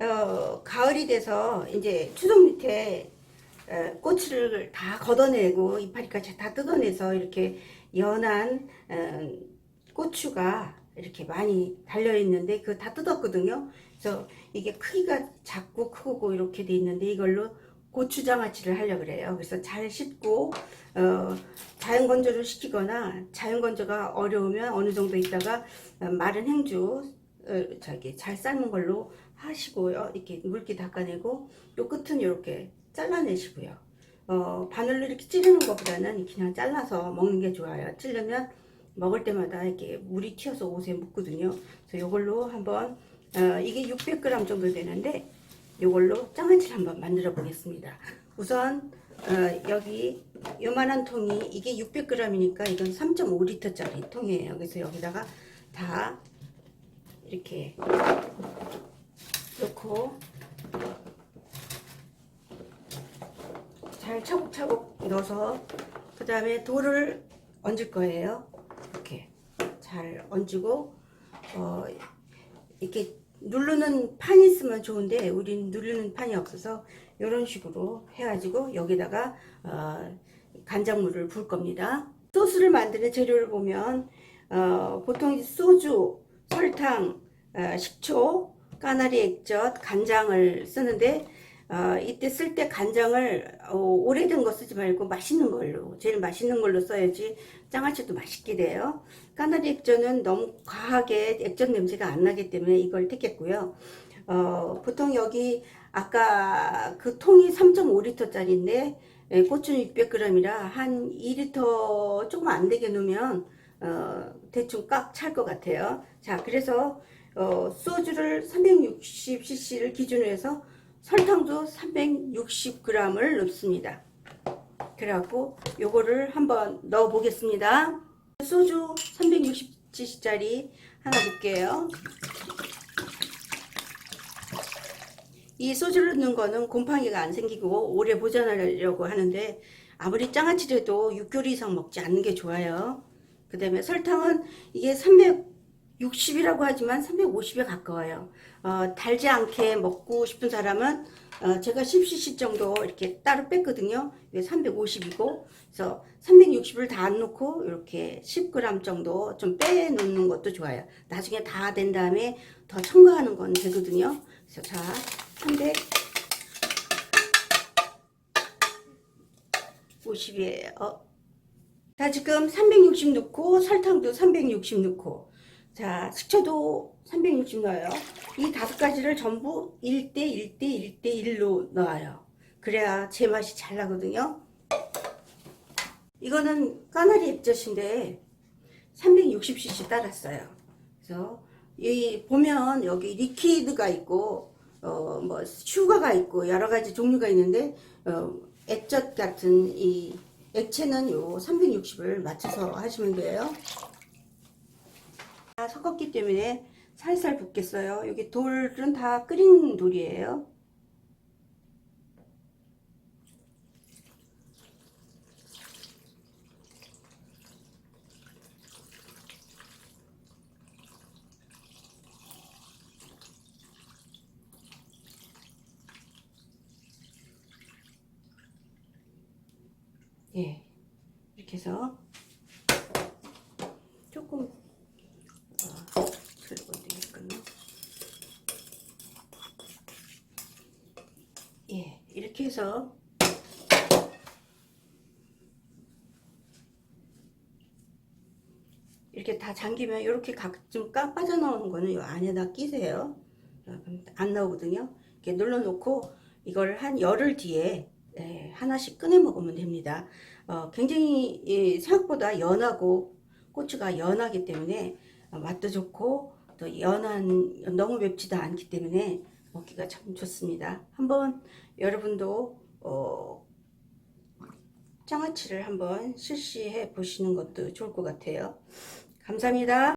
어, 가을이 돼서 이제 추석 밑에 어, 꽃을 다 걷어내고 이파리까지 다 뜯어내서 이렇게 연한 어, 고추가 이렇게 많이 달려 있는데 그거 다 뜯었거든요. 그래서 이게 크기가 작고 크고 이렇게 돼 있는데 이걸로 고추장아찌를 하려고 그래요. 그래서 잘 씻고 어, 자연 건조를 시키거나 자연 건조가 어려우면 어느 정도 있다가 어, 마른 행주 어, 저기 잘 삶은 걸로 하시고요. 이렇게 물기 닦아내고 요 끝은 이렇게 잘라내시고요. 어, 바늘로 이렇게 찌르는 것보다는 그냥 잘라서 먹는 게 좋아요. 찌르면 먹을 때마다 이렇게 물이 튀어서 옷에 묻거든요. 그래서 이걸로 한번 어, 이게 600g 정도 되는데 이걸로 장아찌를 한번 만들어 보겠습니다. 우선 어, 여기 요만한 통이 이게 600g이니까 이건 3.5리터짜리 통이에요. 그래서 여기다가 다 이렇게 넣고 잘 차곡차곡 넣어서 그 다음에 돌을 얹을 거예요. 이렇게 잘 얹고 어, 이렇게 누르는 판이 있으면 좋은데 우린 누르는 판이 없어서 이런 식으로 해가지고 여기다가 어, 간장물을 부을 겁니다. 소스를 만드는 재료를 보면 어, 보통 소주, 설탕, 어, 식초, 까나리 액젓, 간장을 쓰는데 어, 이때 쓸 때 간장을 어, 오래된 거 쓰지 말고 맛있는 걸로 제일 맛있는 걸로 써야지 장아찌도 맛있게 돼요. 까나리 액젓은 너무 과하게 액젓 냄새가 안 나기 때문에 이걸 택했고요. 어, 보통 여기 아까 그 통이 3.5리터 짜리인데 예, 고추는 600g이라 한 2리터 조금 안 되게 넣으면 어, 대충 꽉 찰 것 같아요. 자, 그래서 어, 소주를 360cc를 기준으로 해서 설탕도 360g을 넣습니다. 그래갖고 요거를 한번 넣어 보겠습니다. 소주 360cc짜리 하나 넣을게요. 이 소주를 넣는 거는 곰팡이가 안 생기고 오래 보존하려고 하는데 아무리 장아찌래도 6개월 이상 먹지 않는 게 좋아요. 그 다음에 설탕은 이게 360이라고 하지만 350에 가까워요. 어, 달지 않게 먹고 싶은 사람은 어, 제가 10cc 정도 이렇게 따로 뺐거든요. 이게 350이고 그래서 360을 다 안 넣고 이렇게 10g 정도 좀 빼놓는 것도 좋아요. 나중에 다 된 다음에 더 첨가하는 건 되거든요. 그래서 자, 300 50이에요. 자, 지금 360 넣고 설탕도 360 넣고 자, 식초도 360 넣어요. 이 다섯 가지를 전부 1대 1대 1대 1로 넣어요. 그래야 제 맛이 잘 나거든요. 이거는 까나리 액젓인데 360cc 따랐어요. 그래서 이 보면 여기 리퀴드가 있고 어 뭐 슈가가 있고 여러 가지 종류가 있는데 어 액젓 같은 이 액체는 요 360을 맞춰서 하시면 돼요. 다 섞었기 때문에 살살 붓겠어요. 여기 돌은 다 끓인 돌이에요. 예, 이렇게 해서 조금 어, 그리고 되겠군요. 예, 이렇게 해서 이렇게 다 잠기면 이렇게 각좀 까 빠져나오는 거는 이 안에다 끼세요. 안 나오거든요. 이렇게 눌러놓고 이걸 한 열흘 뒤에 예, 하나씩 꺼내 먹으면 됩니다. 어, 굉장히 예, 생각보다 연하고 고추가 연하기 때문에 어, 맛도 좋고 또 연한 너무 맵지도 않기 때문에 먹기가 참 좋습니다. 한번 여러분도 어, 장아찌를 한번 실시해 보시는 것도 좋을 것 같아요. 감사합니다.